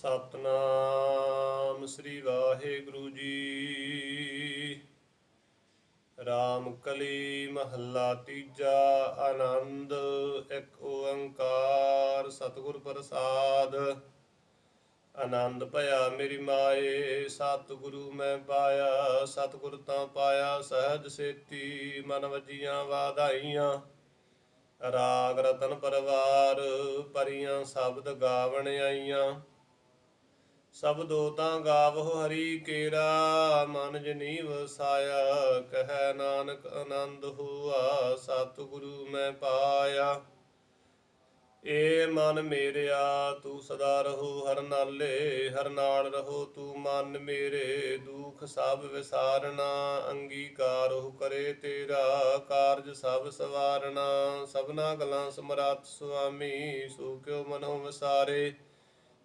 ਸਤਨਾਮ ਸ੍ਰੀ ਵਾਹਿਗੁਰੂ ਜੀ। ਰਾਮ ਕਲੀ ਮਹੱਲਾ ਤੀਜਾ, ਆਨੰਦ ਇੱਕ ਓੰਕਾਰ, ਸਤਿਗੁਰ ਪ੍ਰਸਾਦ। ਆਨੰਦ ਭਇਆ ਮੇਰੀ ਮਾਏ, ਸਤਿਗੁਰੂ ਮੈਂ ਪਾਇਆ, ਸਤਿਗੁਰ ਤਾਂ ਪਾਇਆ, ਸਹਿਜ ਸੇਤੀ ਮਨ ਵਜੀਆਂ ਵਾਧਾਈਆਂ। ਰਾਗ ਰਤਨ ਪਰਵਾਰ, ਪਰੀਆਂ ਸ਼ਬਦ ਗਾਵਣ ਆਈਆਂ। ਸਬਦੋ ਤਾਂ ਗਾਵੋ ਹਰੀ ਕੇਰਾ, ਮਨ ਜਨੀ ਵਸਾਇਆ ਕਹੈ ਨਾਨਕ ਆਨੰਦ ਹੁਆ, ਸਤਿਗੁਰੂ ਮੈਂ ਪਾਇਆ। ਏ ਮਨ ਮੇਰਿਆ, ਤੂੰ ਸਦਾ ਰਹੋ ਹਰ ਨਾਲੇ, ਹਰ ਨਾਲ ਰਹੋ ਤੂੰ ਮਨ ਮੇਰੇ। ਦੁਖ ਸਭ ਵਿਸਾਰਨਾ, ਅੰਗੀਕਾਰ ਕਰੇ ਤੇਰਾ। ਕਾਰਜ ਸਭ ਸਵਾਰਨਾ, ਸਭਨਾ ਗਲਾਂ ਸਮਰਾਤ ਸੁਆਮੀ, ਸੋ ਕਿਉ ਮਨੋ ਵਿਸਾਰੇ।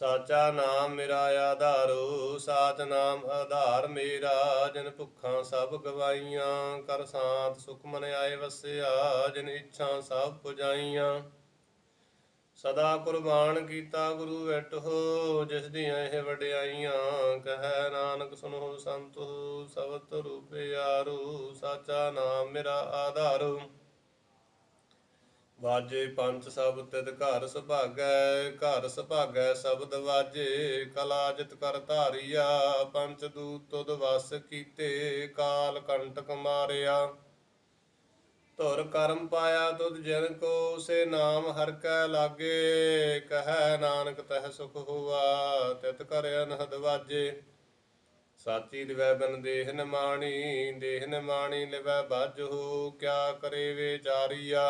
ਸਾਚਾ ਨਾਮ ਮੇਰਾ ਆਧਾਰੋ, ਸਾਚ ਨਾਮ ਆਧਾਰ ਮੇਰਾ। ਜਿਨ ਭੁੱਖਾਂ ਸਭ ਗਵਾਈਆਂ, ਕਰ ਸਾਥ ਸੁਖ ਮਨ ਆਏ ਵਸਿਆ। ਜਿਨ ਇੱਛਾ ਸਭ ਪੁਜਾਈਆਂ। ਸਦਾ ਕੁਰਬਾਨ ਕੀਤਾ ਗੁਰੂ ਵੈਟੋ ਜਿਸ ਦੀਆਂ ਇਹ ਵਡਿਆਈਆਂ। ਕਹੈ ਨਾਨਕ ਸੁਨੋ ਸੰਤੋ, ਸਬਤ ਰੂਪੇ ਯਾਰੂ ਸਾਚਾ ਨਾਮ ਮੇਰਾ ਆਧਾਰੂ। ਵਾਜੇ ਪੰਜ ਸਭ ਤਿਤ ਘਰ ਸੁਭਾਗੈ ਘਰ ਸੁਭਾਗੈ ਸ਼ਬਦ ਵਾਜੇ, ਕਲਾ ਕਰ ਧਾਰੀਆ, ਪੰਚ ਦੂਤ ਤੁਧ ਵਸ ਕੀਤੇ, ਕਾਲ ਕੰਟਕ ਮਾਰਿਆ। ਧੁਰ ਕਰਮ ਪਾਇਆ ਤੁਧ ਜਨ ਕੋ, ਸੇ ਨਾਮ ਹਰ ਕੈ ਲਾਗੇ, ਕਹੈ ਨਾਨਕ ਤਹਿ ਸੁਖ ਹੋਆ, ਤਿਤ ਕਰ ਅਨਹਦ ਵਾਜੇ। ਸਾਚੀ ਲਿਵੈ ਬਨ ਦੇਹ ਨ ਮਾਣੀ, ਦੇਹ ਨ ਮਾਣੀ ਲਿਵੈ ਬਾਜੋ ਕਿਆ ਕਰੇ ਵਿਚਾਰੀਆ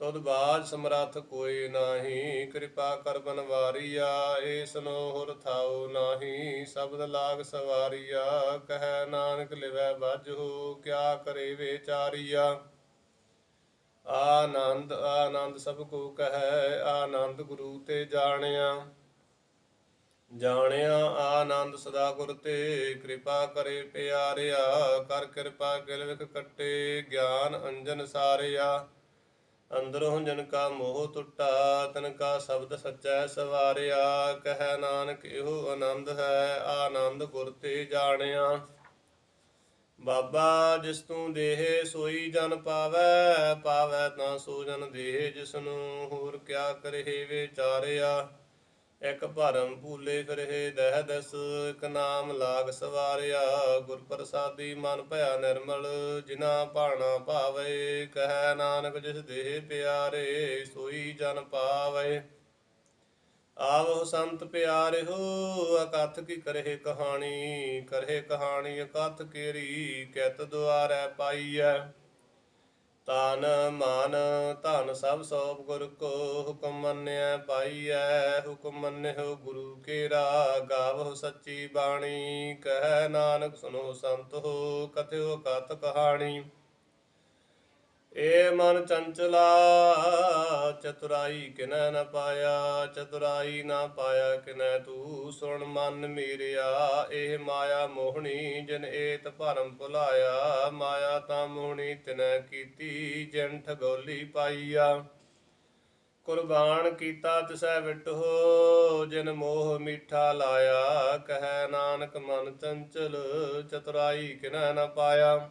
ਤੁਧ ਬਾਜ ਸਮਰੱਥ ਕੋਈ ਨਾਹੀ, ਕਿਰਪਾ ਕਰ ਬਨਵਾਰੀਆ ਏਸ ਨੋ ਹੁਰ ਥਾਉ ਨਾਹੀ, ਸ਼ਬਦ ਲਾਗ ਸਵਾਰੀਆ, ਕਹੈ ਨਾਨਕ ਲਿਵੈ ਬਾਜੋ ਕਿਆ ਕਰੇ ਵਿਚਾਰੀਆ। ਆਨੰਦ ਆਨੰਦ ਸਭ ਕੋ ਕਹੈ, ਆਨੰਦ ਗੁਰੂ ਤੇ ਜਾਣਿਆ। ਜਾਣਿਆ ਆਨੰਦ ਸਦਾ ਗੁਰ ਤੇ, ਕਿਰਪਾ ਕਰੇ ਪਿਆਰਿਆ, ਕਰ ਕਿਰਪਾ ਗਿਲਵਿਕ ਕੱਟੇ, ਗਿਆਨ ਅੰਜਨ ਸਾਰਿਆ। ਅੰਦਰੋਂ ਜਨ ਕਾ ਮੋਹ ਟੁੱਟਾ, ਤਨ ਕਾ ਸ਼ਬਦ ਸੱਚੈ ਸਵਾਰਿਆ, ਕਹੈ ਨਾਨਕ ਇਹੋ ਆਨੰਦ ਹੈ, ਆਨੰਦ ਗੁਰ ਤੇ ਜਾਣਿਆ। ਬਾਬਾ ਜਿਸ ਤੂੰ ਦੇਹ, ਸੋਈ ਜਨ ਪਾਵੈ ਪਾਵੈ ਤਾਂ ਸੋ ਜਨ ਦੇਹ ਜਿਸ ਨੂੰ ਹੋਰ ਕਿਆ ਕਰੇ ਵਿਚਾਰਿਆ। ਇਕ ਭਰਮ ਭੂਲੇ ਫਿਰੇ ਦਹਿ ਦਸ, ਇਕ ਨਾਮ ਲਾਗ ਸਵਾਰਿਆ। ਗੁਰ ਪ੍ਰਸਾਦੀ ਮਨ ਭਇਆ ਨਿਰਮਲ ਜਿਨਾ ਭਾਣਾ ਭਾਵੇ, ਕਹੈ ਨਾਨਕ ਜਿਸ ਦੇਹ ਪਿਆਰੇ, ਸੋਈ ਜਨ ਪਾਵੇ। ਆਵੋ ਸੰਤ ਪਿਆਰਿਓ, ਅਕਥ ਕੀ ਕਰਹਿ ਕਹਾਣੀ ਕਰਹਿ ਕਹਾਣੀ ਅਕਥ ਕੇਰੀ, ਕਿਤ ਦੁਆਰੈ ਪਾਈਐ। ਤਨ ਮਨ, ਧਨ ਸਭ ਸੋਪ ਗੁਰ ਕੋ ਹੁਕਮ ਮੰਨਿਆ ਪਾਈਐ, ਹੁਕਮ ਮੰਨਿਓ ਗੁਰੂ ਕੇਰਾ ਗਾਵੋ ਸੱਚੀ ਬਾਣੀ, ਕਹਿ ਨਾਨਕ ਸੁਨੋ ਸੰਤ ਹੋ ਕਥਿਓ ਕਤ ਕਹਾਣੀ। ਏ ਮਨ ਚੰਚਲਾ, ਚਤੁਰਾਈ ਕਿਨੈ ਨ ਪਾਇਆ, ਚਤੁਰਾਈ ਨਾ ਪਾਇਆ ਕਿਨੈ ਤੂੰ? ਸੁਣ ਮਨ ਮੇਰਿਆ, ਇਹ ਮਾਇਆ ਮੋਹਣੀ ਜਿਨ ਏਤ ਭਰਮ ਭੁਲਾਇਆ, ਮਾਇਆ ਤਾਂ ਮੋਹਣੀ ਤਿਨੈ ਕੀਤੀ, ਜਿਨ ਠਗੋਲੀ ਪਾਈਆ। ਕੁਰਬਾਨ ਕੀਤਾ ਤਿਸੈ ਵਿਟੋ ਜਿਨ ਮੋਹ ਮਿੱਠਾ ਲਾਇਆ, ਕਹੈ ਨਾਨਕ ਮਨ ਚੰਚਲ, ਚਤੁਰਾਈ ਕਿਨੈ ਨ ਪਾਇਆ।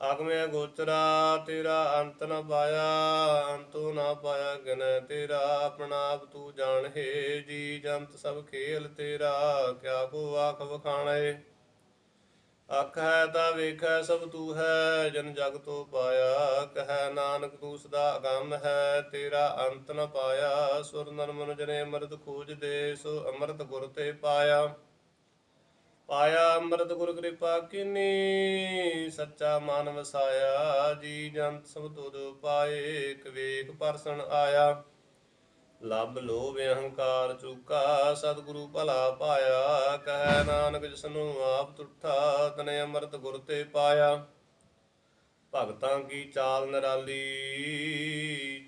ਆਗਮੇ ਗੋਚਰਾ, ਤੇਰਾ ਅੰਤ ਨ ਪਾਇਆ, ਅੰਤੂ ਨ ਪਾਇਆ ਗਨੈ ਤੇਰਾ ਆਪਣਾ ਆਪ ਤੂੰ ਜਾਣਹਿ ਜੀ ਜੰਤ ਸਭ ਖੇਲ ਤੇਰਾ, ਕਿਆ ਕੋ ਆਖ ਵਖਾਣੈ? ਆਖੈ ਤਾ ਵੇਖੈ ਸਭ ਤੂੰ ਹੈ, ਜਨ ਜਗ ਤੋ ਪਾਇਆ, ਕਹੈ ਨਾਨਕ ਤੂੰ ਸਦਾ ਅਗੰਮ ਹੈ, ਤੇਰਾ ਅੰਤ ਨ ਪਾਇਆ, ਸੁਰ ਨਰਮਨ ਮਨ ਜਨੇ ਖੋਜ ਦੇ, ਸੋ ਅੰਮ੍ਰਿਤ ਗੁਰ ਤੇ ਪਾਇਆ। ਪਾਇਆ ਅੰਮ੍ਰਿਤ ਗੁਰ ਕਿਰਪਾ ਕਿਨੀ, ਸੱਚਾ ਮਨ ਵਸਾਇਆ, ਜੀ ਜੰਤ ਸਭ ਤੁਧ ਪਾਏ, ਇਕ ਪਰਸਨ ਆਇਆ। ਲਬ ਲੋਭ ਅਹੰਕਾਰ ਚੁਕਾ, ਸਤਿਗੁਰੂ ਭਲਾ ਪਾਇਆ, ਕਹੈ ਨਾਨਕ ਜਿਸਨੂੰ ਆਪ ਤੁਠਾ, ਤਨੇ ਅੰਮ੍ਰਿਤ ਗੁਰ ਤੇ ਪਾਇਆ। ਭਗਤਾਂ ਕੀ ਚਾਲ ਨਰਾਲੀ?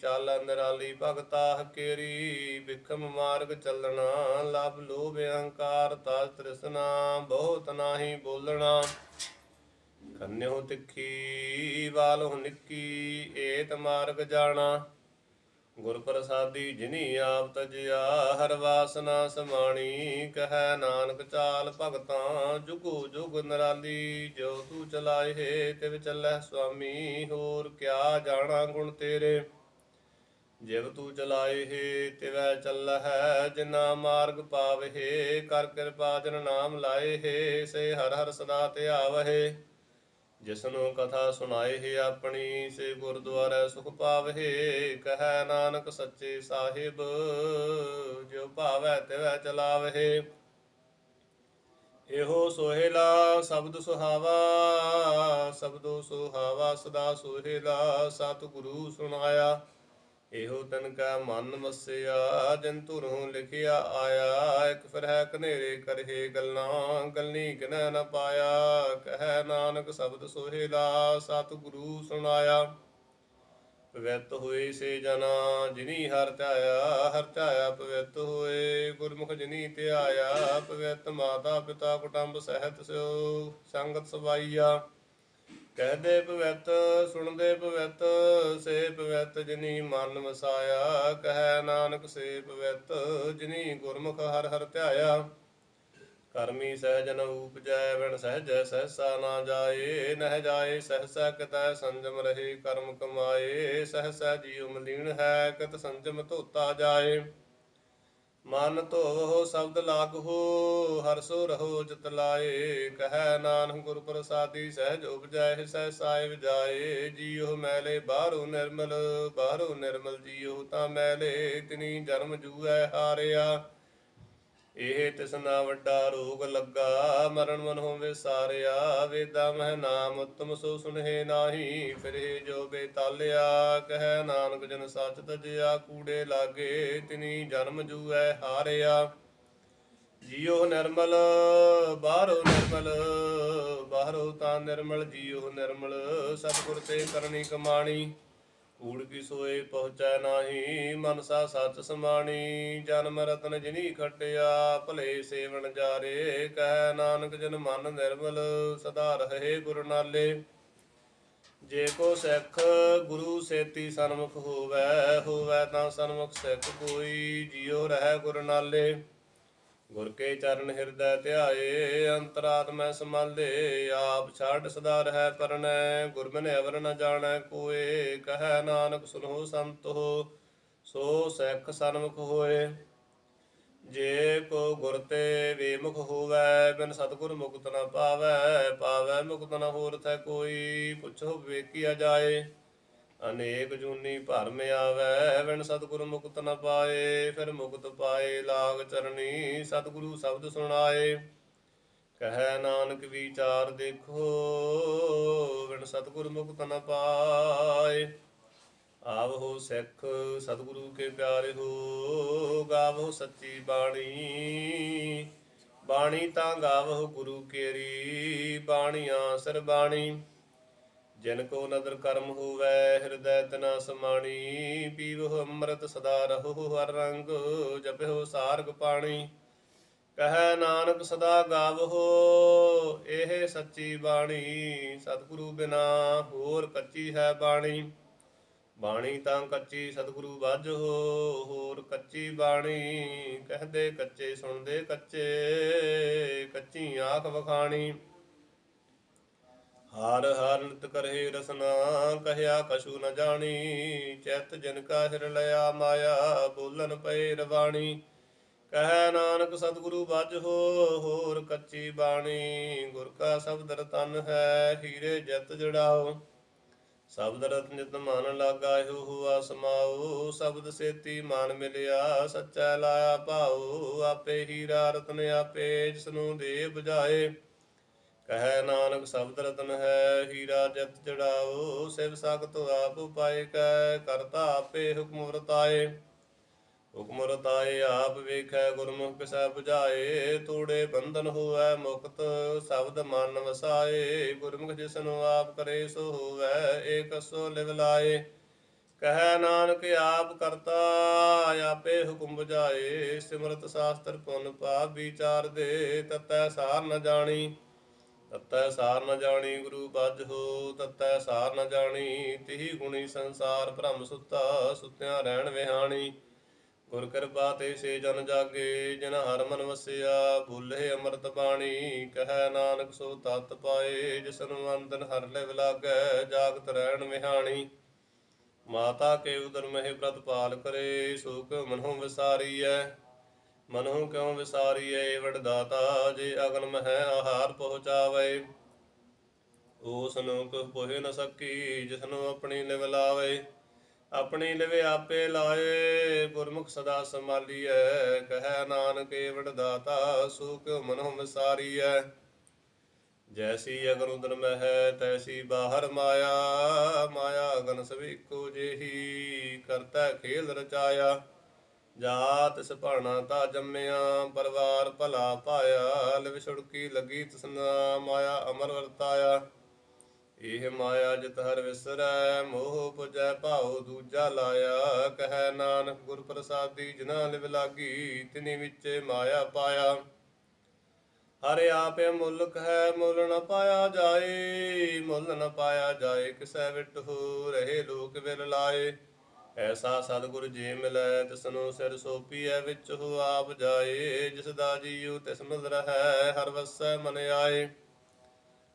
ਚਾਲ ਨਰਾਲੀ ਭਗਤਾ ਹਕੇਰੀ ਵਿਖਮ ਮਾਰਗ ਚੱਲਣਾ ਲਬ ਲੋਭ ਅਹੰਕਾਰ ਤਾ ਤ੍ਰਿਸ਼ਨਾ, ਬਹੁਤ ਨਾਹੀ ਬੋਲਣਾ। ਕੰਨਿਓ ਤਿੱਖੀ, ਵਾਲੋ ਨਿੱਕੀ, ਏਤ ਮਾਰਗ ਜਾਣਾ। ਗੁਰ ਪ੍ਰਸਾਦੀ ਜਿਨੀ ਆਪ ਤਜਿਆ ਹਰ ਵਾਸਨਾ ਸਮਾਣੀ, ਕਹੈ ਨਾਨਕ ਚਾਲ ਭਗਤਾਂ, ਜੁਗੋ ਜੁਗ ਨਰਾਲੀ, ਜੋ ਤੂੰ ਚਲਾਏ ਤਿਵ ਚੱਲੈ ਸੁਆਮੀ, ਹੋਰ ਕਿਆ ਜਾਣਾ ਗੁਣ ਤੇਰੇ? ਜਿਵ ਤੂੰ ਚਲਾਏ ਤਿਵੈ ਚੱਲਹਿ, ਜਿਨਾ ਮਾਰਗ ਪਾਵਹਿ, ਕਰ ਕਿਰਪਾ ਜਨ ਨਾਮ ਲਾਏ ਸੇ ਹਰ ਹਰ ਸਦਾ ਧਿਆਵਹਿ ਜਿਸਨੂੰ ਕਥਾ ਸੁਣਾਏ ਹੈ ਆਪਣੀ, ਸੇ ਗੁਰਦੁਆਰੇ ਸੁਖ ਪਾਵਹਿ ਕਹੈ ਨਾਨਕ ਸੱਚੇ ਸਾਹਿਬ ਜੋ ਭਾਵੈ ਤਿਵੈ ਚਲਾਵਹਿ ਇਹੋ ਸੋਹਿਲਾ ਸ਼ਬਦ ਸੁਹਾਵਾ, ਸ਼ਬਦੋ ਸੁਹਾਵਾ ਸਦਾ ਸੋਹਿਲਾ, ਸਤਿਗੁਰੂ ਸੁਣਾਇਆ। ਇਹੋ ਤਨ ਕਾ ਮਨ ਵਸਿਆ ਜਿਨ ਤੁਰੋਂ ਲਿਖਿਆ ਆਇਆ, ਇਕ ਫਿਰ ਹੈ ਕਨੇਰੇ ਕਰਹੇ ਗੱਲਾਂ ਗੱਲੀ ਕਿਨੈ ਨ ਪਾਇਆ, ਕਹੈ ਨਾਨਕ ਸ਼ਬਦ ਸੋਹਿਲਾ ਸਤਿਗੁਰੂ ਸੁਣਾਇਆ। ਪਵਿੱਤ ਹੋਏ ਸੇ ਜਨਾ, ਜਿਨੀ ਹਰ ਧਿਆਇਆ ਹਰ ਧਿਆਇਆ ਪਵਿੱਤ ਹੋਏ, ਗੁਰਮੁਖ ਜਿਨੀ ਧਿਆਇਆ, ਪਵਿੱਤ ਮਾਤਾ ਪਿਤਾ ਕੁਟੰਬ ਸਹਿਤ ਸਿਓ, ਸੰਗਤ ਸਵਾਈਆ। ਕਹਦੇ ਪਵਿੱਤ ਸੁਣਦੇ ਪਵਿੱਤ ਸੇ ਪਵਿੱਤ ਜਿਨੀ ਮਨ ਵਸਾਇਆ, ਕਹੈ ਨਾਨਕ ਸੇ ਪਵਿੱਤ ਜਿਨੀ ਗੁਰਮੁਖ ਹਰ ਹਰ ਧਿਆਇਆ। ਕਰਮੀ ਸਹਿਜ ਨ ਉਪਜੈ ਵਣ ਸਹਿਜ ਸਹਸਾ ਨਾ ਜਾਏ, ਨਹਿ ਜਾਏ ਸਹਸਾ ਕਿਤੈ ਸੰਜਮ ਰਹੇ ਕਰਮ ਕਮਾਏ, ਸਹਸਾ ਜੀਉ ਮਲੀਨ ਹੈ ਕਤ ਸੰਜਮ ਧੋਤਾ ਜਾਏ। ਮਨ ਧੋਵੋ ਸ਼ਬਦ ਲਾਗੋ ਹਰਸੋ ਰਹੋ ਜਿਤ ਲਾਏ। ਕਹੈ ਨਾਨਕ ਗੁਰ ਪ੍ਰਸਾਦੀ, ਸਹਿਜ ਉਪਜੈ ਸਹਿ ਸਾਹਿਬ ਜਾਏ ਜੀਉ ਮੈਲੇ ਬਾਹਰੋਂ ਨਿਰਮਲ ਬਾਹਰੋਂ ਨਿਰਮਲ ਜੀਉ ਤਾਂ ਮੈਲੇ। ਤਿਨੀ ਜਨਮ ਜੂਐ ਹਾਰਿਆ। ਇਹ ਤਿਸਨਾ ਵੱਡਾ ਰੋਗ ਲੱਗਾ, ਮਰਨ ਮਨ ਹੋਵੇ ਸਾਰਿਆ, ਵੇਦਾ ਮਹਿ ਨਾਮ ਤੁਮ ਸੋ ਸੁਨਹਿ ਨਾਹੀ, ਫਿਰੇ ਜੋ ਬੇਤਾਲਿਆ ਕਹਿ ਨਾਨਕ ਜਨ ਸਚ ਤਜਿਆ, ਕੂੜੇ ਲਾਗੇ ਤਿਨੀ ਜਨਮ ਜੂਐ ਹਾਰਿਆ। ਜੀਉ ਨਿਰਮਲ, ਬਾਹਰੋ ਨਿਰਮਲ, ਬਾਹਰੋ ਤਾਂ ਨਿਰਮਲ, ਜੀਉ ਨਿਰਮਲ, ਸਤਿਗੁਰ ਤੇ ਕਰਨੀ ਕਮਾਣੀ। ਊੜ ਕੀ ਸੋਏ ਪਹੁੰਚੈ ਨਾਹੀ, ਮਨਸਾ ਸੱਚ ਸਮਾਣੀ, ਜਨਮ ਰਤਨ ਜਿਨੀ ਖਟਿਆ, ਭਲੇ ਸੇਵਨ ਜਾਰੇ, ਕਹਿ ਨਾਨਕ ਜਨ ਮਨ ਨਿਰਮਲ, ਸਦਾ ਰਹੇ ਗੁਰੂ ਨਾਲੇ। ਜੇ ਕੋ ਸਿੱਖ ਗੁਰੂ ਸੇਤੀ ਸਨਮੁਖ ਹੋਵੈ ਹੋਵੈ ਤਾਂ ਸਨਮੁਖ ਸਿੱਖ ਕੋਈ, ਜਿਉ ਰਹਿ ਗੁਰ ਨਾਲੇ। ਗੁਰ ਕੇ ਚਰਨ ਹਿਰਦੈ ਧਿਆਏ, ਅੰਤਰਾਤਮੈ ਸਮਾਲੇ ਆਪ ਛਾੜ ਸਦਾ ਰਹਿ ਪਰਨੈ, ਗੁਰਮਿਨ ਅਵਰ ਨ ਜਾਣੈ ਕੋਏ, ਕਹੈ ਨਾਨਕ ਸੁਨੋ ਸੰਤੋ ਸੋ ਸਿੱਖ ਸਨਮੁਖ ਹੋਏ। ਜੇ ਕੋ ਗੁਰ ਤੇ ਵੇਮੁਖ ਹੋਵੈ, ਬਿਨ ਸਤਗੁਰ ਮੁਕਤ ਨ ਪਾਵੈ ਪਾਵੈ ਮੁਕਤ ਨ ਹੋਰ ਥੈ ਕੋਈ, ਪੁੱਛੋ ਵੇਖਿਆ ਜਾਏ। ਅਨੇਕ ਜੂਨੀ ਭਰਮ ਆਵੈ ਵਿਣ ਸਤਿਗੁਰ ਮੁਕਤ ਨ ਪਾਏ, ਫਿਰ ਮੁਕਤ ਪਾਏ ਲਾਗ ਚਰਨੀ ਸਤਿਗੁਰੂ ਸ਼ਬਦ ਸੁਣਾਏ। ਕਹੈ ਨਾਨਕ ਵਿਚਾਰ ਦੇਖੋ ਵਿਣ ਸਤਿਗੁਰ ਮੁਕਤ ਨ ਪਾਏ। ਆਵਹੋ ਸਿੱਖ, ਸਤਿਗੁਰੂ ਕੇ ਪਿਆਰੇ ਹੋ ਗਾਵੋ ਸੱਚੀ ਬਾਣੀ। ਬਾਣੀ ਤਾਂ ਗਾਵੋ ਗੁਰੂ ਕੇਰੀ, ਬਾਣੀਆਂ ਸਰਬਾਣੀ ਜਿਨ ਕੋ ਨਦਰ ਕਰਮ ਹੋਵੈ, ਹਿਰਦੈ ਤਨਾ ਸਮਾਣੀ ਪੀਵਹੁ ਅੰਮ੍ਰਿਤ ਸਦਾ ਰਹੋ, ਹਰ ਰੰਗ ਜਪਿਓ ਸਾਰਗ ਪਾਣੀ। ਕਹੈ ਨਾਨਕ ਸਦਾ ਗਾਵਹੋ, ਇਹ ਸੱਚੀ ਬਾਣੀ। ਸਤਿਗੁਰੂ ਬਿਨਾ ਹੋਰ ਕੱਚੀ ਹੈ ਬਾਣੀ। ਬਾਣੀ ਤਾਂ ਕੱਚੀ ਸਤਿਗੁਰੂ ਬਾਝੋ ਹੋਰ ਕੱਚੀ ਬਾਣੀ। ਕਹਦੇ ਕੱਚੇ, ਸੁਣਦੇ ਕੱਚੇ, ਕੱਚੀ ਆਖ ਵਖਾਣੀ। ਹਰ ਹਰ ਨਿਤ ਕਰਹਿ ਰਸਨਾ, ਕਹਿਆ ਕਛੂ ਨ ਜਾਣੀ, ਚਿਤ ਜਿਨ ਕਾ ਹਿਰ ਲਿਆ ਮਾਇਆ, ਬੋਲਨ ਪਏ ਰਵਾਣੀ। ਕਹੈ ਨਾਨਕ ਸਤਿਗੁਰੂ ਬਾਝ ਹੋਰ ਕੱਚੀ ਬਾਣੀ। ਗੁਰ ਕਾ ਸ਼ਬਦ ਰਤਨ ਹੈ, ਹੀਰੇ ਜਿਤ ਜੜਾਓ। ਸ਼ਬਦ ਰਤਨ ਜਿਤ ਮਨ ਲਾਗਾ, ਇਹੋ ਹੁਆ ਸਮਾਉ ਸ਼ਬਦ ਸੇਤੀ ਮਨ ਮਿਲਿਆ, ਸੱਚਾ ਲਾਇਆ ਭਾਉ ਆਪੇ ਹੀਰਾ ਰਤਨ ਆਪੇ ਜਿਸ ਨੂੰ ਦੇ ਬੁਝਾਏ ਕਹੈ ਨਾਨਕ ਸ਼ਬਦ ਰਤਨ ਹੈ, ਹੀਰਾ ਜਿਤ ਜੜਾਓ ਸਿਵ ਸਖਤ ਆਪ ਉਪਾਇ ਕੈ, ਕਰਤਾ ਆਪੇ ਹੁਕਮ ਵਰਤਾਏ। ਹੁਕਮ ਰਤਾਏ ਆਪ ਵੇਖੈ ਗੁਰਮੁਖ ਕਿਸੈ 부ਝਾਏ ਤੋੜੇ ਬੰਧਨ ਹੋਵੈ ਮੁਕਤ, ਸ਼ਬਦ ਮਨ ਵਸਾਏ। ਗੁਰਮੁਖ ਜਿਸਨੂੰ ਆਪ ਕਰੇ ਸੋ ਹੋਵੈ, ਏਕ ਸੋ ਲਿਵ ਲਾਏ। ਕਹੈ ਨਾਨਕ, ਆਪ ਕਰਤਾ, ਆਪੇ ਹੁਕਮ 부ਝਾਏ ਸਿਮਰਤ ਸ਼ਾਸਤਰ ਪੁਨ ਪਾਪ ਵਿਚਾਰ ਦੇ, ਤਤੈ ਸਾਰ ਨ ਜਾਣੀ। ਤਤੈ ਸਾਰ ਨ ਜਾਣੀ ਗੁਰੂ ਬੱਝ ਹੋ, ਤਤੈ ਸਾਰ ਨ ਜਾਣੀ ਤਿਹੀ ਗੁਣੀ ਸੰਸਾਰ ਭ੍ਰਮ ਸੁੱਤਾ, ਸੁੱਤਿਆਂ ਰਹਿਣ ਵਿਹਾਣੀ। ਗੁਰ ਕਿਰਪਾ ਤੇ ਸੇ ਜਨ ਜਾਗੇ, ਜਿਨ ਹਰ ਮਨ ਵਸਿਆ, ਭੁੱਲੇ ਅੰਮ੍ਰਿਤ ਬਾਣੀ ਕਹੈ ਨਾਨਕ ਸੋ ਤਤ ਪਾਏ, ਜਿਸਨੂੰ ਅੰਦਨ ਹਰ ਲਿਵ ਲਾਗੈ ਜਾਗਤ ਰਹਿਣ ਵਿਹਾਣੀ। ਮਾਤਾ ਕੇ ਉਦਰ ਮਹਿ ਪ੍ਰਤਪਾਲ ਕਰੇ ਸੁਖ ਮਨਹੁ ਵਿਸਾਰੀਐ। ਮਨਹੁ ਕਿਉ ਵਿਸਾਰੀਐ ਵਡ ਦਾਤਾ ਜੇ ਅਗਨ ਮਹਿ ਆਹਾਰ ਪਹੁੰਚਾਵੇ। ਉਸ ਨੂੰ ਕੋ ਪੋਹਿ ਨ ਸਕੀ, ਜਿਸਨੂੰ ਆਪਣੀ ਲਿਵ ਲਾਵੇ। ਆਪਣੀ ਲਿਵੇ ਆਪੇ ਲਾਏ, ਗੁਰਮੁਖ ਸਦਾ ਸੰਭਾਲੀਐ। ਕਹੈ ਨਾਨਕ ਏਵੜ ਦਾਤਾ ਸੁਖ ਮਨਹੁ ਵਿਸਾਰੀਐ। ਜੈਸੀ ਅਗਨ ਉਦਰ ਮਹਿ, ਤੈਸੀ ਬਾਹਰ ਮਾਇਆ। ਮਾਇਆ ਅਗਨ ਸਭੀਕੋ ਜਿਹੀ, ਕਰਤਾ ਖੇਲ ਰਚਾਇਆ। ਜਾਤ ਸੁਭਾਣਾ ਤਾ ਜੰਮਿਆ, ਪਰਵਾਰ ਭਲਾ ਪਾਇਆ ਲਿਵ ਲੱਗੀ ਤਸਨਾ ਮਾਇਆ ਅਮਰ ਵਰਤਾਇਆ। ਇਹ ਮਾਇਆ ਜਿਤ ਹਰ ਵਿਸਰੈ, ਮੋਹ ਪੁਜੈ ਭਾਉ ਦੂਜਾ ਲਾਇਆ। ਕਹੈ ਨਾਨਕ ਗੁਰ ਪ੍ਰਸਾਦੀ ਜਿਨਾ ਲਿਵ ਲਾਗੀ, ਤਿਨੀ ਵਿੱਚ ਮਾਇਆ ਪਾਇਆ। ਹਰਿ ਆਪੇ ਮੁਲਕ ਹੈ ਮੁੱਲ ਨ ਪਾਇਆ ਜਾਏ। ਮੁੱਲ ਨ ਪਾਇਆ ਜਾਏ, ਕਿਸੈ ਵਿਟ ਹੋ ਰਹੇ ਲੋਕ ਵਿਲ ਲਾਏ ਐਸਾ ਸਤਿਗੁਰ ਜੀ ਮਿਲੈ, ਤਿਸਨੂੰ ਸਿਰ ਸੋਪੀਐ, ਵਿੱਚ ਹੋ ਆਪ ਜਾਏ। ਜਿਸ ਦਾ ਜੀਉ ਤਿਸ ਮਿਲ ਰਹੈ ਹਰ ਵਸੈ ਮਨ ਆਏ।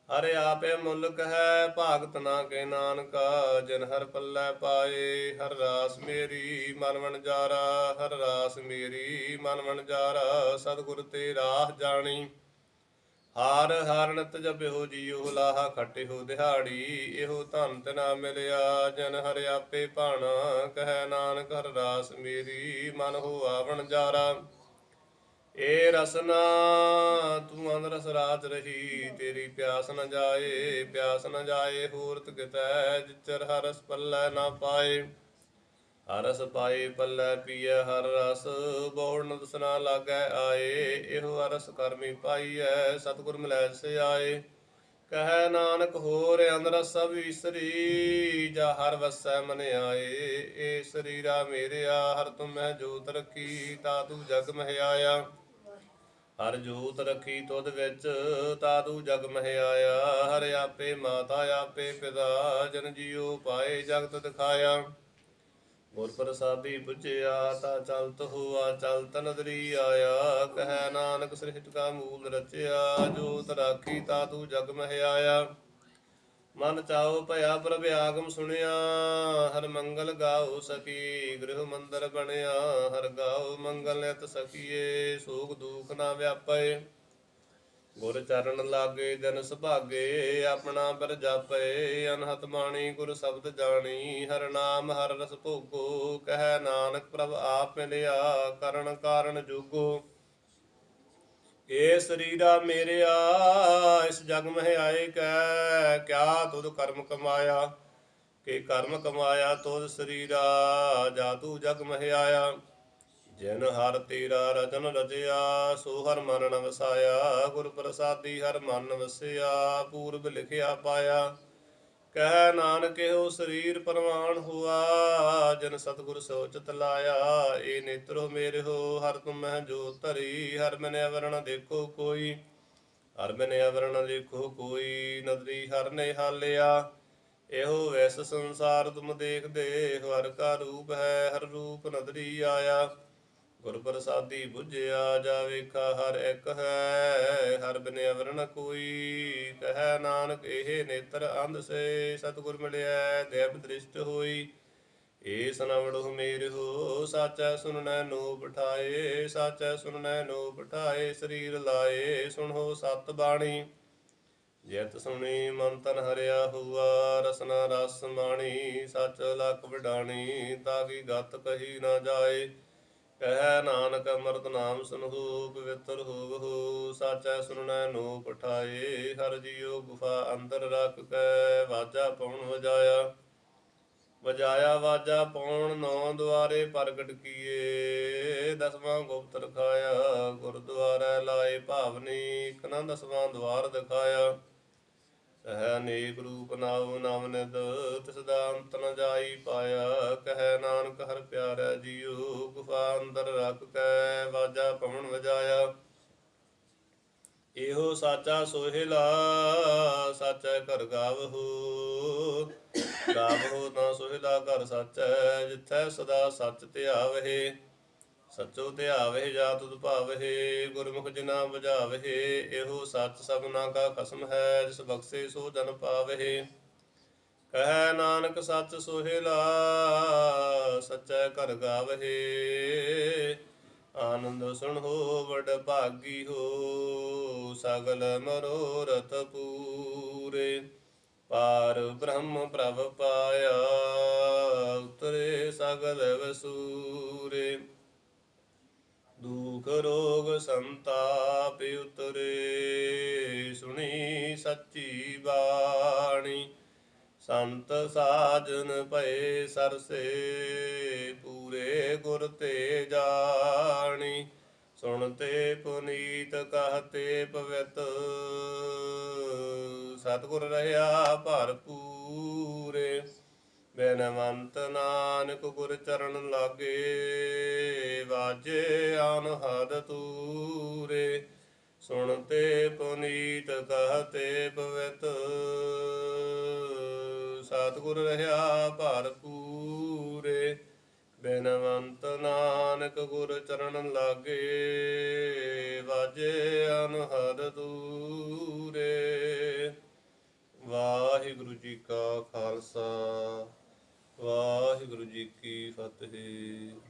ਹਰਿ ਆਪੇ ਮੁਲਕ ਹੈ, ਭਾਗਤ ਨਾ ਕੇ ਨਾਨਕਾ, ਜਿਨ ਹਰ ਪੱਲੇ ਪਾਏ। ਹਰ ਰਾਸ ਮੇਰੀ ਮਨ ਵਣ ਜਾਰਾ, ਹਰ ਰਾਸ ਮੇਰੀ ਮਨ ਵਣ ਜਾਰਾ, ਸਤਿਗੁਰ ਤੇ ਰਾਹ ਜਾਣੀ। ਹਾਰ ਹਰਨਤ ਜਪਿਓ ਜੀਉ ਲਾਹਾ ਖਟਿਓ ਦਿਹਾੜੀ, ਇਹੋ ਧਨ ਤਨਾ ਮਿਲਿਆ, ਜਨ ਹਰਿ ਆਪੇ ਭਾਣਾ, ਕਹੈ ਨਾਨਕ ਹਰ ਰਾਸ ਮੇਰੀ, ਮਨ ਹੋ ਆਵਣ ਜਾਰਾ। ਏ ਰਸਨਾ, ਤੂੰ ਅੰਦਰ ਰਸ ਰਾਤ ਰਹੀ, ਤੇਰੀ ਪਿਆਸ ਨ ਜਾਏ, ਪਿਆਸ ਨ ਜਾਏ ਹੋਰਤ ਕਿਤੈ ਜਿਚਰ ਹਰਸ ਪੱਲੇ ਨਾ ਪਾਏ। ਹਰਸ ਪਾਏ ਪੱਲੇ ਪੀਏ ਹਰ ਰਸ ਬੋੜ ਨ ਦਸਨਾ ਲਾਗੈ ਆਏ, ਇਹੋ ਹਰਸ ਕਰਮੀ ਪਾਈਐ, ਸਤਿਗੁਰ ਮਿਲੈ ਸੇ ਆਏ ਕਹੈ ਨਾਨਕ ਹੋਰ ਅੰਦਰ ਸਭ ਵਿਸਰੀ ਜਾ ਹਰ ਵਸੈ ਮਨ ਆਏ, ਏ ਸਰੀਰਾ ਮੇਰਿਆ, ਹਰ ਤੁਮੈ ਜੋਤ ਰਖੀ, ਤਾ ਤੂ ਜਗ ਮਹਿ ਆਇਆ ਹਰ ਜੋਤ ਰਖੀ ਤੁਧ ਵਿੱਚ, ਤੂ ਜਗ ਮਹਿ ਆਇਆ ਹਰ ਆਪੇ ਮਾਤਾ ਆਪੇ ਪਿਤਾ, ਜਨ ਜੀਉ ਪਾਏ ਜਗਤ ਦਿਖਾਇਆ। ਗੁਰ ਪ੍ਰਸਾਦੀ ਬੁਝਿਆ ਤਾ ਚਲਤ ਹੁਆ, ਚਲਤ ਨਦਰੀ ਆਇਆ। ਕਹੈ ਨਾਨਕ ਸ੍ਰਿਸ਼ਟ ਕਾ ਮੂਲ ਰਚਿਆ ਜੋਤ ਰਾਖੀ ਤਾ ਤੂੰ ਜਗ ਮਹਿ ਆਇਆ ਮਨ ਚਾਉ ਭਇਆ ਪ੍ਰਭ ਆਗਮ ਸੁਣਿਆ, ਹਰ ਮੰਗਲ ਗਾਉ ਸਕੀ, ਗ੍ਰਹ ਮੰਦਰ ਬਣਿਆ, ਹਰ ਗਾਉ ਮੰਗਲ ਨਿਤ ਸਕੀਏ ਸੋਗ ਦੁਖ ਨਾ ਵਿਆਪੇ ਗੁਰ ਚਰਨ ਲਾਗੇ ਜਨ ਸੁਭਾਗੇ, ਆਪਣਾ ਬਰ ਜਾਪੇ, ਅਨਹਤ ਮਾਣੀ ਗੁਰ ਸ਼ਬਦ ਜਾਣੀ, ਹਰ ਨਾਮ ਹਰ ਰਸ ਭੋਗੋ, ਕਹੈ ਨਾਨਕ ਪ੍ਰਭ ਆਪ ਮਿਲਿਆ, ਕਰਨ ਕਾਰਨ ਜੋਗੋ। ਏ ਸਰੀਰਾ ਮੇਰਿਆ, ਇਸ ਜਗ ਮਹਿ ਆਏ ਕੈ, ਕਿਆ ਤੁਧ ਕਰਮ ਕਮਾਇਆ? ਕਿ ਕਰਮ ਕਮਾਇਆ ਤੁਧ ਸਰੀਰਾ, ਜਾ ਤੂੰ ਜਗ ਮਹਿ ਆਇਆ। ਜਿਨ ਹਰ ਤੇਰਾ ਰਤਨ ਰਜਿਆ ਸੋ ਹਰ ਮਨ ਵਸਾਇਆ ਗੁਰ ਪ੍ਰਸਾਦੀ ਹਰ ਮਨ ਵਸਿਆ, ਪੂਰਬ ਲਿਖਿਆ ਪਾਇਆ। ਕਹਿ ਨਾਨਕ ਇਹੋ ਸਰੀਰ ਪਰਵਾਨ ਹੁਆ, ਜਨ ਸਤਗੁਰ ਸੋਚਤ ਲਾਇਆ। ਏ ਨੇਤਰੋ ਮੇਰੇ ਹੋ, ਹਰ ਤੁਮਹਿ ਜੋ ਧਰੀ, ਹਰ ਮਨ ਅਵਰਣ ਦੇਖੋ ਕੋਈ। ਹਰ ਮਨ ਅਵਰਣ ਦੇਖੋ ਕੋਈ, ਨਦਰੀ ਹਰ ਨੇ ਹਾਲਿਆ। ਇਹੋ ਵੈਸ ਸੰਸਾਰ ਤੁਮ ਦੇਖਦੇ, ਹਰ ਕਾ ਰੂਪ ਹੈ, ਹਰ ਰੂਪ ਨਦਰੀ ਆਇਆ। ਗੁਰ ਪ੍ਰਸਾਦੀ ਬੁਝਿਆ ਜਾ ਵੇਖਾ ਹਰ ਇੱਕ ਹੈ, ਹਰ ਬਿਨ ਅਵਰਣ ਕੋਈ। ਕਹੈ ਨਾਨਕ, ਇਹ ਨੇਤਰ ਅੰਧ ਸੇ, ਸਤਿਗੁਰ ਮਿਲਿਆ ਦੇਵ ਦ੍ਰਿਸ਼ਟ ਹੋਈ। ਏ ਸਨਵੜੋ ਮੇਰੇ ਹੋ, ਸਾਚੈ ਨੋ ਪਠਾਏ ਸਾਚੈ ਸੁਨਨੈ ਨੋ ਪਠਾਏ ਸਰੀਰ ਲਾਏ, ਸੁਣੋ ਸਤ ਬਾਣੀ। ਜਿਤ ਸੁਣੀ, ਮਨ ਤਨ ਹਰਿਆ ਹੁਆ ਰਸਨਾ ਰਸ ਮਾਣੀ, ਸਚ ਲਖ ਵਡਾਣੀ, ਤਾਂ ਕੀ ਗਤ ਕਹੀ ਨਾ ਜਾਏ। ਕਹਿ ਨਾਨਕ ਅਮਰਤ ਨਾਮ ਸੁਨਹੁ ਪਵਿੱਤਰ ਹੋਵਹੁ ਸਾਚੈ ਸੁਨਨੈ ਨੋ ਪਠਾਏ ਹਰ ਜੀਉ ਗੁਫਾ ਅੰਦਰ ਰੱਖ ਕੈ, ਵਾਜਾ ਪਉਣ ਵਜਾਇਆ। ਵਜਾਇਆ ਵਾਜਾ ਪਉਣ, ਨੌ ਦੁਆਰੇ ਪ੍ਰਗਟ ਕੀਏ। ਦਸਵਾਂ ਗੁਪਤ ਰਖਾਇਆ, ਗੁਰਦੁਆਰਾ ਲਾਏ ਭਾਵਨੀ ਕਨਾ ਦਸਵਾਂ ਦਵਾਰ ਦਿਖਾਇਆ। ਸਹਿ ਅਨੇਕ ਰੂਪ ਨਾਉ ਨਾਮ ਨਿਦ ਤਿਸ ਦਾ ਅੰਤ ਨ ਜਾਈ ਪਾਇਆ, ਕਹੈ ਨਾਨਕ ਹਰ ਪਿਆਰਾ ਜੀਉ, ਗੁਫਾ ਅੰਦਰ ਰੱਖ ਕੈ, ਵਾਜਾ ਪਵਨ ਵਜਾਇਆ। ਇਹੋ ਸਾਚਾ ਸੋਹਿਲਾ, ਸਾਚਾ ਘਰ ਗਾਵਹੋ। ਗਾਵਹੋ ਨਾ ਸੋਹਿਲਾ ਘਰ ਸਾਚੈ, ਜਿੱਥੈ ਸਦਾ ਸੱਚ ਧਿਆਵਹਿ। ਸਚੋ ਧਿਆਵਹਿ ਜਾਤ ਤੁਧ ਭਾਵਹਿ ਗੁਰਮੁਖ ਜਿਨਾ ਬੁਝਾਵਹਿ ਇਹੋ ਸੱਚ ਸਭਨਾ ਕਾ ਖਸਮ ਹੈ, ਜਿਸ ਬਖਸ਼ੇ ਸੋ ਜਨ ਪਾਵਹਿ ਕਹੈ ਨਾਨਕ ਸੱਚ ਸੋਹਿਲਾ, ਸਚੈ ਘਰ ਗਾਵਹਿ ਆਨੰਦ ਸੁਣੋ ਵਡ ਭਾਗੀ ਹੋ, ਸਗਲ ਮਨੋਰਥ ਪੂਰੇ। ਪਾਰ ਬ੍ਰਹਮ ਪ੍ਰਭ ਪਾਇਆ, ਉਤਰੇ ਸਗਲ ਵਸੂਰੇ। ਦੁਖ ਰੋਗ ਸੰਤਾਪ ਉਤਰੇ, ਸੁਣੀ ਸੱਚੀ ਬਾਣੀ। ਸੰਤ ਸਾਜਨ ਭਏ ਸਰਸੇ, ਪੂਰੇ ਗੁਰ ਤੇ ਜਾਣੀ। ਸੁਣਤੇ ਪੁਨੀਤ, ਕਹਤੇ ਪਵਿੱਤ। ਸਤਿਗੁਰ ਰਹਾ ਭਰਪੂਰੇ। ਬੇਨਵੰਤ ਨਾਨਕ ਗੁਰ ਚਰਨ ਲਾਗੇ, ਵਾਜੇ ਅਨਹਦ ਤੂਰੇ। ਸੁਣਤੇ ਪੁਨੀਤ ਕਹਤੇ ਪਵਿੱਤ, ਸਤਿਗੁਰ ਰਹਾ ਭਰਪੂਰੇ। ਬੇਨਵੰਤ ਨਾਨਕ ਗੁਰ ਚਰਨ ਲਾਗੇ, ਵਾਜੇ ਅਨਹਦ ਤੂਰੇ। ਵਾਹਿਗੁਰੂ ਜੀ ਕਾ ਖਾਲਸਾ। ਵਾਹਿਗੁਰੂ ਜੀ ਕੀ ਫਤਿਹ।